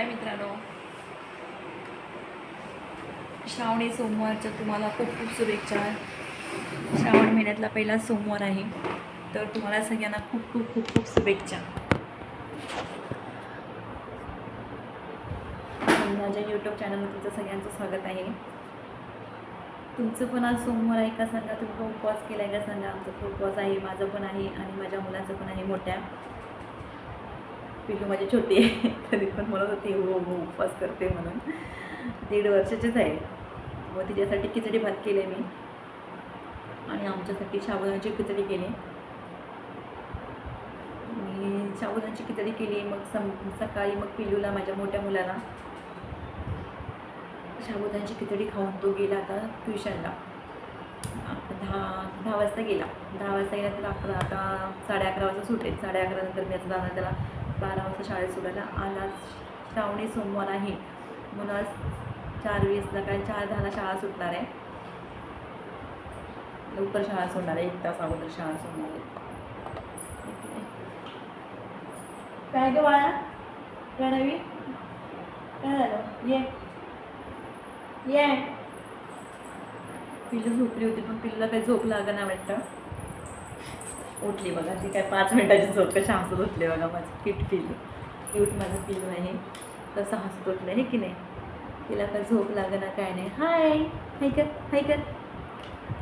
हाय मित्रांनो. श्रावणी सोमवारच्या तुम्हाला खूप खूप शुभेच्छा. श्रावण महिन्यातला पहिला सोमवार आहे. तर तुम्हाला सगळ्यांना खूप खूप खूप खूप शुभेच्छा. माझ्या यूट्यूब चॅनलवर तुमचं सगळ्यांचं स्वागत आहे. तुमचं पण आज सोमवार आहे का सांगा? तुम्ही पण उपवास केला आहे का सांगा? आमचा पण उपवास आहे माझं पण आहे आणि माझ्या मुलाचं पण आहे मोठ्या. पिल्लू माझी छोटी आहे. तरी पण म्हणत होती हो हो उपवास करते म्हणून. दीड वर्षाचीच आहे. मग तिच्यासाठी खिचडी भात केले मी. आणि आमच्यासाठी साबुदाण्याची खिचडी केली. मी साबुदाण्याची खिचडी केली मग सम सकाळी मग पिल्लूला माझ्या मोठ्या मुलाला. साबुदाण्याची खिचडी खाऊन तो गेला आता ट्युशनला. दहा दहा वाजता गेला. दहा वाजता गेला तर अकरा आता साडे अकरा वाजता सुटेल साडे अकरा नंतर मी आता जाणार त्याला बारा वाजता शाळेत सोडायला आला श्रावणी सोमवार आहे. म्हणून आज चार वीसला काय चार दहाला शाळा सुटणार आहे. लवकर शाळा सोडणार आहे. एक तास अगोदर शाळा सोडणार आहे. काय ग बाळा? काय नवी काय झालं? ये. ये. पिल्लू झोपली होती पण पिल्लूला काही झोप लागना वाटतं. उठली बघा ती काय पाच मिनटाची झोप कशा हसत उठले बघा माझं किट पिल्लू क्यूट माझं पिल्लू आहे. कसं हसत उठलं आहे की नाही? तिला काय झोप लागना काय नाही? हाय हाय कर हाय कर.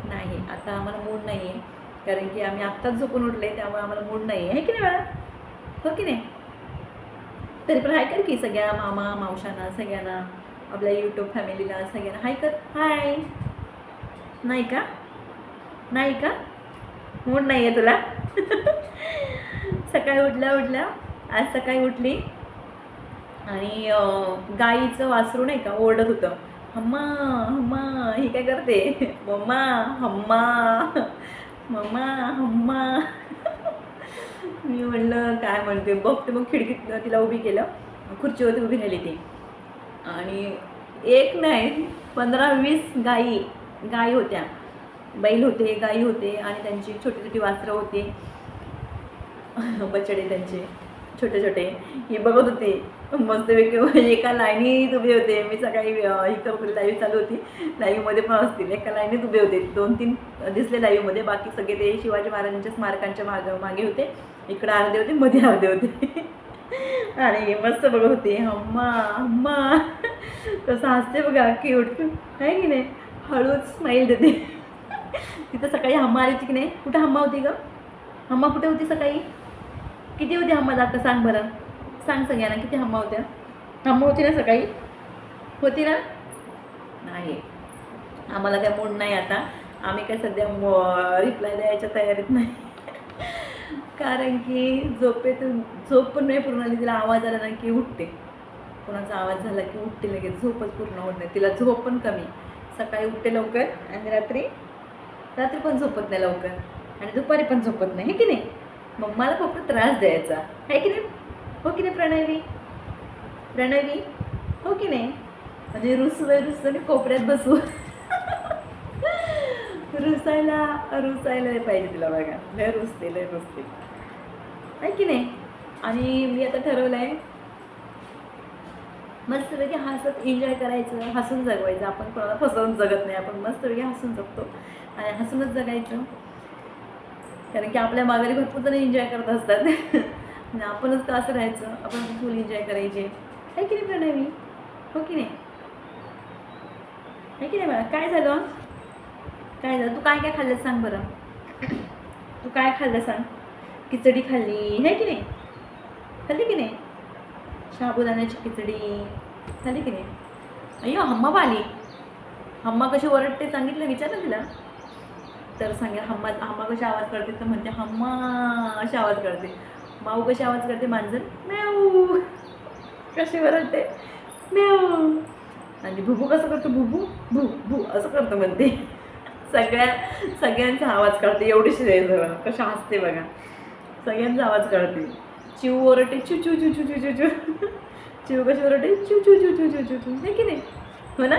नाही आता आम्हाला मूड नाही आहे कारण की आम्ही आत्ताच झोपून उठले त्यामुळे आम्हाला मूड नाही आहे की नाही मॅडम हो की नाही? तरी पण हाय कर की सगळ्या मामा मावशांना सगळ्यांना आपल्या यूट्यूब फॅमिलीला सगळ्यांना. हाय कर. हाय. नाही का? नाही का? मूड नाही आहे तुला. सकाळी उठल्या उठल्या आज सकाळी उठली. आणि गाईचं वासरू नाही का ओरडत होतं. हम्मा हम्मा ही काय करते? मम्मा हम्मा मम्मा हम्मा. मी म्हणलं काय म्हणते बघते मग खिडकीत तिला उभी केलं. खुर्चीवरती उभी राहिली ती. आणि एक नाही पंधरा वीस गाई गाई होत्या. बैल होते गाई होते आणि त्यांची छोटी छोटी वासरं होती. बछडे त्यांचे छोटे छोटे. हे बघत होते. मस्तपैकी एका लाईनीत उभे होते. मी सकाळी इथं ही लाईव्ह चालू होती. लाईव्हमध्ये पण असतील. एका लाईनीत उभे होते. दोन तीन दिसले लाईव्हमध्ये बाकी सगळे ते शिवाजी महाराजांच्या स्मारकांच्या माग मागे होते. इकडं अर्धे होते मध्ये अर्धे होते. आणि मस्त बघत होते. हम्मा अम्मा कसं हसते बघा. क्यूट आहे की नाही? हळूच स्माईल देते. तिथं सकाळी हम्मा आली होती की नाही? कुठं हम्मा होती ग? हम्मा कुठे होती सकाळी? किती होती हम्मा आता सांग बरं. सांग सगळ्यांना किती हम्मा होत्या. हम्मा होती ना सकाळी? होती ना? नाही. आम्हाला काय मूड नाही आता. आम्ही काय सध्या रिप्लाय द्यायच्या तयारीत नाही. कारण की झोपेतून झोप पण नाही पूर्ण आली तिला आवाज आला ना की उठते. कोणाचा आवाज झाला की उठते लगेच. झोपच पूर्ण होत नाही. तिला झोप पण कमी. सकाळी उठते लवकर आणि रात्री रात्री पण झोपत नाही लवकर. आणि दुपारी पण झोपत नाही की नाही? मग मला फक्त त्रास द्यायचा. आहे की नाही? हो की नाही प्रणवी? प्रणवी? हो की नाही? म्हणजे रुसलोय रुसलो कोपऱ्यात बसू. रुसायला रुसायला पाहिजे तिला बघा. लय रुसते लय रुसते. आहे की नाही? आणि मी आता ठरवलं आहे मस्तपैकी हसत एन्जॉय करायचं हसून जगवायचं. आपण कोणाला फसवून जगत नाही. आपण मस्तपैकी हसून जगतो. आणि हसूनच जगायचं. कारण की आपल्या माघारी भरपूर जण एन्जॉय करत असतात. आणि आपणच का असं राहायचं? आपण फुल एन्जॉय करायचे. आहे की नाही प्रणवी? हो की नाही? आहे की नाही बघा काय झालं? काय झालं? तू काय काय खाल्लं सांग बरं. तू काय खाल्लं सांग? खिचडी खाल्ली. आहे की नाही? खाल्ली की नाही? शाबुदाण्याची खिचडी. खाल्ली की नाही? अय्यो हम्मा आली हम्मा कशी ओरडते सांगितलं? विचार तिला. तर सांगेल हम्मा हम्मा कशी आवाज करते तर म्हणते हम्मा अशी आवाज करते माऊ कशी आवाज करते मांजर मेऊ कशी ओरडते मेऊ आणि भुभू कसं करतो भुभू भू भू असं करतो म्हणते. सगळ्या सगळ्यांचा आवाज काढते एवढीशी द्यायचं कशा हसते बघा. सगळ्यांचा आवाज काढते. चिव ओरटे चू चू चू चू चू चू चू चिव कशी ओरटे चू चू चू चू चू चू चू हे की नाही? हो ना?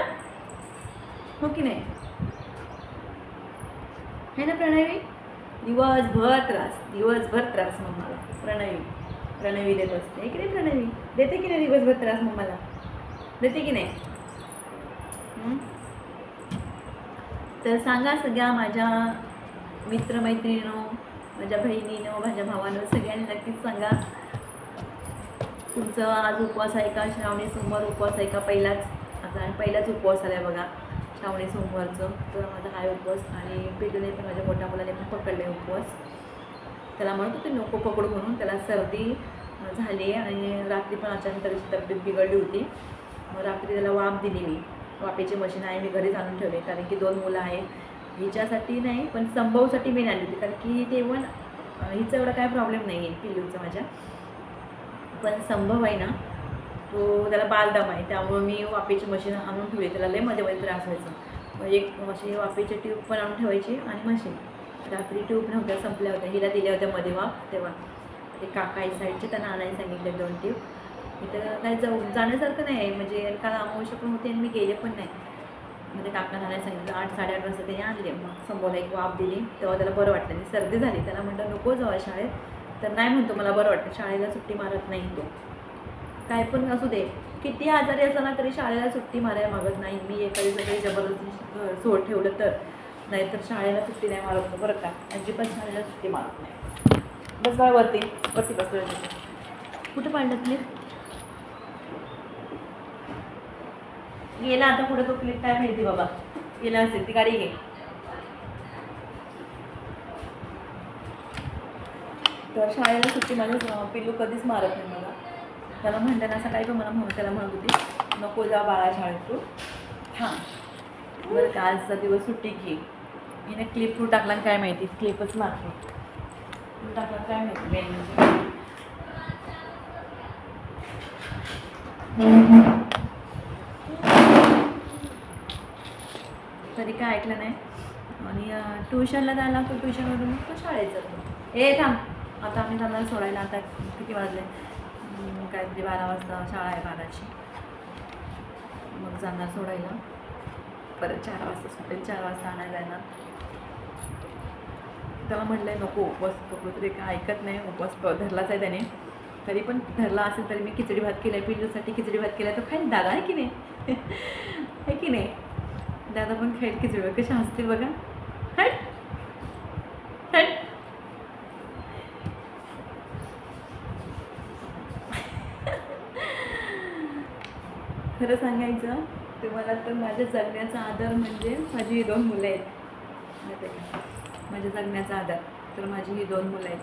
हो की नाही? है ना प्रणवी? दिवसभर त्रास दिवसभर त्रास मग मला प्रणवी. प्रणवी देत असते. इकडे प्रणवी. देते की नाही दिवसभर त्रास मग मला देते की नाही? तर सांगा सगळ्या माझ्या मित्रमैत्रिणीनो माझ्या बहिणीनं माझ्या भावानं सगळ्यांनी नक्कीच सांगा. तुमचं आज उपवास आहे का? श्रावणी सोमवार उपवास आहे का? पहिलाच. आता आणि पहिलाच उपवास आला आहे बघा. श्रावणी सोमवारचं तर माझा हाय उपवास आणि पिढीने पण माझ्या मोठ्या मुलाने पण पकडले उपवास. त्याला म्हणत होते नको पकडू म्हणून. त्याला सर्दी झाली आहे आणि रात्री पण अचानक त्याची तब्येत बिघडली होती. मग रात्री त्याला वाफ दिली मी. वाफेची मशीन आहे मी घरीच आणून ठेवले कारण की दोन मुलं आहेत. हिच्यासाठी नाही पण संभवसाठी मी नाही आणली होती कारण की ते पण अं, एवढा काय प्रॉब्लेम नाही आहे पिल्लूचा माझ्या. पण संभव आहे ना तो त्याला बालदम आहे त्यामुळं मी वाफेची मशीन आणून ठेवली त्याला लयमध्ये मध्ये त्रास व्हायचा. मग एक मशीन वाफेची ट्यूब पण आणून ठेवायची आणि मशीन रात्री ट्यूब नव्हत्या संपल्या होत्या. हिला दिल्या होत्या मध्ये वाफ. तेव्हा ते काका आई साईडचे त्यांना आणायला सांगितले दोन ट्यूब इथं काय जाऊ जाण्यासारखं नाही आहे. म्हणजे काल अमावश्य पण होते आणि मी गेले पण नाही. म्हणजे काकांना आणायला सांगितलं. आठ साडेआठ वाजता त्यांनी आणले. मग संभवला एक वाफ दिली. तेव्हा त्याला बरं वाटलं आणि सर्दी झाली. त्याला म्हटलं नको जाऊ शाळेत. तर नाही म्हणतो मला बरं वाटतं शाळेला सुट्टी मारत नाही तो. काय पण असू दे. किती आजारी असताना तरी शाळेला सुट्टी मारायला मागत नाही. मी एखादी सगळी जबरदस्ती सोड ठेवलं तर. नाहीतर शाळेला सुट्टी नाही मारत बरं का. अजिबात शाळेला सुट्टी मारत नाही. बस बाय वरती. वरती बसलो कुठं पाडलं क्लिप गेला आता कुठं तो क्लिप काय माहिती बाबा. गेला असेल ती गाडी घे. तर शाळेला सुट्टी माझ्या पिल्लू कधीच मारत नाही. मला त्याला म्हणताना सकाळी पण मला म्हणून त्याला म्हणत होती नको जा बाळा शाळेत तू हां. बरं का आजचा दिवस सुट्टी घे हिने क्लिप थ्रू टाकला आणि काय माहिती? क्लिपच मारतो तू टाकला काय माहिती? मेन म्हणजे. तरी काय ऐकलं नाही. आणि ट्युशनला जायला लागतो ट्युशनवरून मग तो शाळेत जातो. ए थांब. आता आम्ही जाणार सोडायला. आता किती वाजले? हम्म, काहीतरी बारा वाजता शाळा आहे बाराची. मग जाणार सोडायला. परत चार वाजता सुटेल. चार वाजता आणायला जाणार. त्याला म्हटलंय नको उपवास पकडू तरी काय ऐकत नाही. उपवास प- धरलाच आहे त्याने. तरी पण धरला असेल तरी मी खिचडी भात केला पिल्लूसाठी खिचडी भात केला तर खाईल. दादा आहे की नाही? आहे की नाही? दादा पण खाईल खिचडी भात. कशा असतील बघा. खरं सांगायचं तुम्हाला तर माझ्या जगण्याचा आधार म्हणजे माझी ही दोन मुलं आहेत. माझ्या जगण्याचा आधार तर माझी ही दोन मुलं आहेत.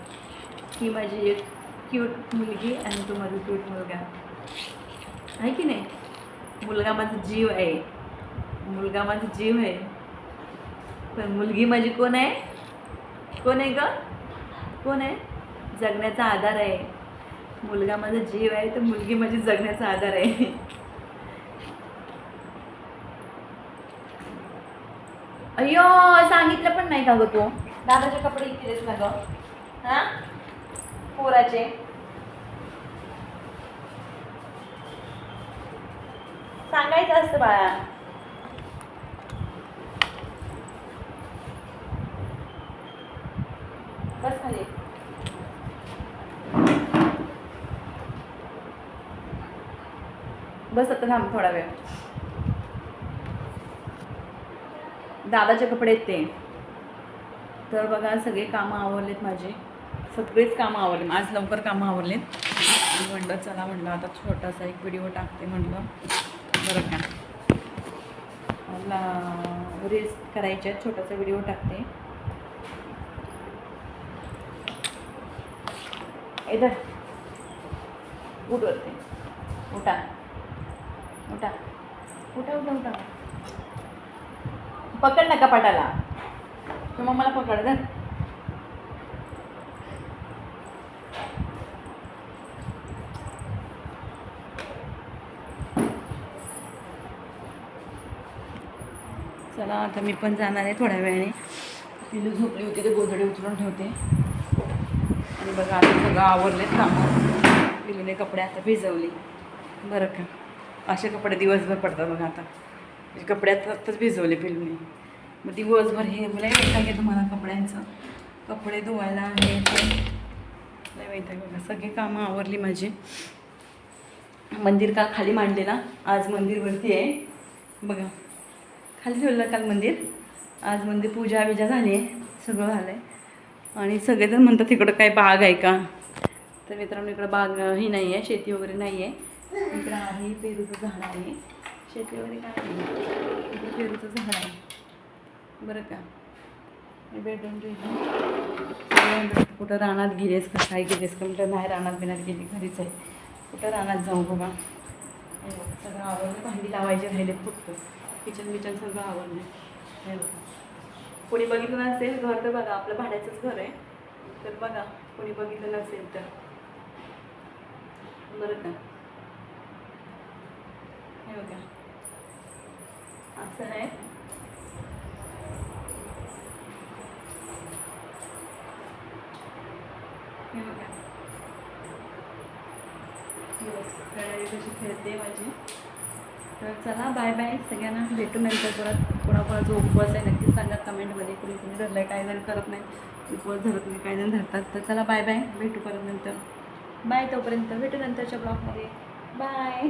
ही माझी एक क्यूट मुलगी आणि तो माझा क्यूट मुलगा. आहे की नाही? मुलगा माझा जीव आहे. मुलगा माझा जीव आहे. पण मुलगी माझी कोण आहे? कोण आहे ग? कोण आहे? जगण्याचा आधार आहे. मुलगा माझा जीव आहे तर मुलगी माझी जगण्याचा आधार आहे. अय्यो सांगितलं पण नाही का गं तू? दादाचे कपडे इकलेस ना गं. हा? पोराचे. सांगायचं असतं बाळा. बस खाली. बस आता थांब थोडा वेळ. दादाचे कपडे आहेत ते. तर बघा सगळे कामं आवरलेत माझे. सगळेच कामं आवरले आज लवकर कामं आवरलेत. म्हणलं चला म्हणलं आता छोटासा एक व्हिडिओ टाकते म्हणलं. बरं का. मला रील्स करायचे आहेत छोटासा व्हिडिओ टाकते. इधर. उठ उठा. उठा. उठा उठा उठा. पकड ना कपाटाला तर मग मला पकड द. चला आता मी पण जाणार आहे थोड्या वेळाने. तिला झोपली होती ते गोधडे उचलून ठेवते. आणि बघा आता सगळं आवरलेत कामं. पिलूने कपडे आता भिजवले. बरं का? असे कपडे दिवसभर पडतात बघा आता. म्हणजे कपडे आत्ताच भिजवले पिलूने. मग दिवसभर हे मला आहे तुम्हाला कपड्यांचं. कपडे धुवायला हे ते. माहीत आहे बघा सगळी कामं आवरली माझी. मंदिर काल खाली मांडलेला आज मंदिरवरती आहे. बघा खाली ठेवलं काल मंदिर. आज मंदिर पूजा बिजा झाली आहे सगळं झालं आहे आणि सगळेजण म्हणतात तिकडं काय बाग आहे का? तर मित्रांनो इकडं बाग ही नाही आहे शेती वगैरे नाही आहे इकडं आहे पेरूचं झाड आहे. शेती वगैरे काय नाही. पेरूचं झाड आहे. बरं का? हे बेडरूम कुठं रानात गेलेस का? काय गेलेस का? म्हटलं नाही रानात बिनात गेली घरीच आहे. कुठं रानात जाऊ बाबा? सगळं आवडलं भांडी लावायचे राहिले फक्त. किचन बिचन सगळं आवडलं हे बघा. कोणी बघितलं नसेल घर तर बघा आपलं भाड्याचंच घर आहे. तर बघा कोणी बघितलं नसेल तर. बरं का? हे बघा. असं आहे हे हो, कशी खेळते माझी. तर चला बाय बाय सगळ्यांना भेटू नंतर परत. जो उपवास आहे नक्कीच सांगा कमेंटमध्ये कुणी कुणी धरलं आहे काही जण करत नाही. उपवास धरत नाही काही जण धरतात. तर चला बाय बाय भेटू परत नंतर. बाय तोपर्यंत. भेटू नंतरच्या ब्लॉगमध्ये बाय